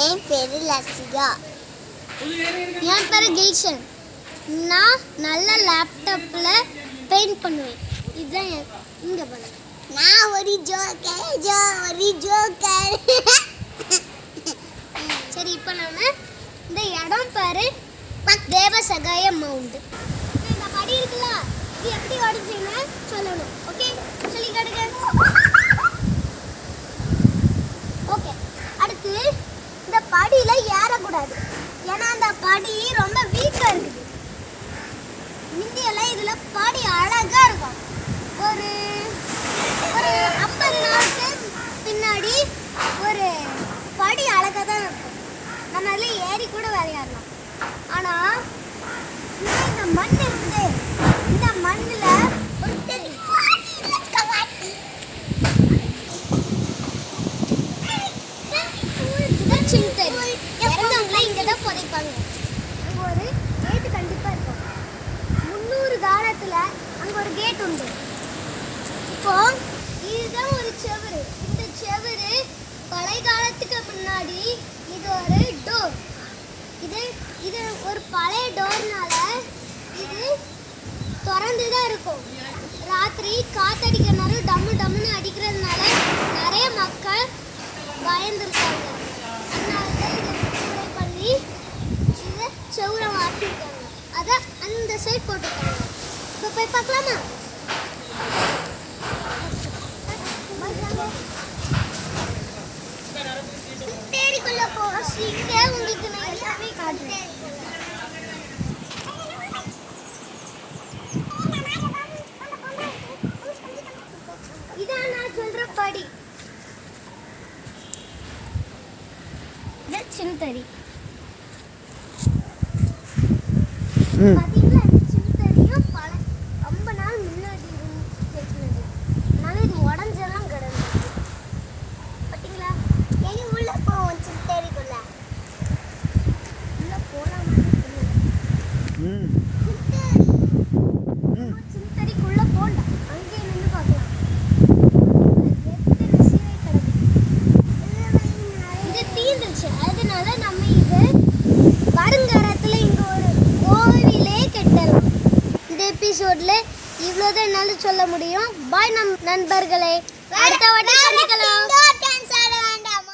என் பேரு லசிகா என் பேர் கில்ஷன். நான் நல்ல லேப்டாப்பில் பெயிண்ட் பண்ணுவேன். இதுதான் என் இங்கே பண்ண நான் ஒரு ஜோக்கர் ஜோ ஒரு ஜோக்கர் சரி இப்போ நம்ம இந்த இடம் பாரு. தேவசகாய மவுண்ட் இந்த படி இருக்குல்ல இது எப்படி உடஞ்சுன்னு சொல்லணும். ஓகே சொல்லி காட்டுங்க ஓகே அடுத்து இந்த படியில கூடாது ஏன்னா அந்த படி ரொம்ப வீக்கா இருக்குது முந்தியெல்லாம் இதுல படி அழகா இருக்கும் ஒரு ஒரு ஐம்பது நாளுக்கு பின்னாடி ஒரு படி அழகா தான் இருக்கும் நம்ம அதில் ஏறி கூட விளையாடலாம் ஆனா இந்த மண் இருக்குது இந்த மண்ணுல ஒரு தெரியும் இதுதான் சின்தரி. இறந்தவங்கள இங்க தான் புதைப்பாங்க அங்க ஒரு கேட்டு கண்டிப்பா இருக்கும் முந்நூறு அங்க ஒரு கேட் உண்டு. இப்போ இதுதான் ஒரு செவுரு. இந்த செவுரு பழைய காலத்துக்கு முன்னாடி இது ஒரு டோர் இது இது ஒரு பழைய டோர்னால இது திறந்து தான் இருக்கும். ராத்திரி காத்தடிக்கிறனால டம்மு டம்முன்னு அடிக்கிறதுனால நிறைய மக்கள் பயந்துருக்காங்க. அதனால தான் இதை பண்ணி இதை செவுரை மாற்றிருக்காங்க அதை அந்த சைட் போட்டிருக்காங்க இப்போ போய் பார்க்கலாமா தேரிக்குள்ள போக உங்களுக்கு நான் எல்லாமே காட்டுறேன் இதான் நான் சொல்ற படி இது சின்தரி எபிசோட்ல இவ்வளோதான் என்னால சொல்ல முடியும். பாய் நம் நண்பர்களே. அடுத்த வாட்டி சந்திக்கலாம்.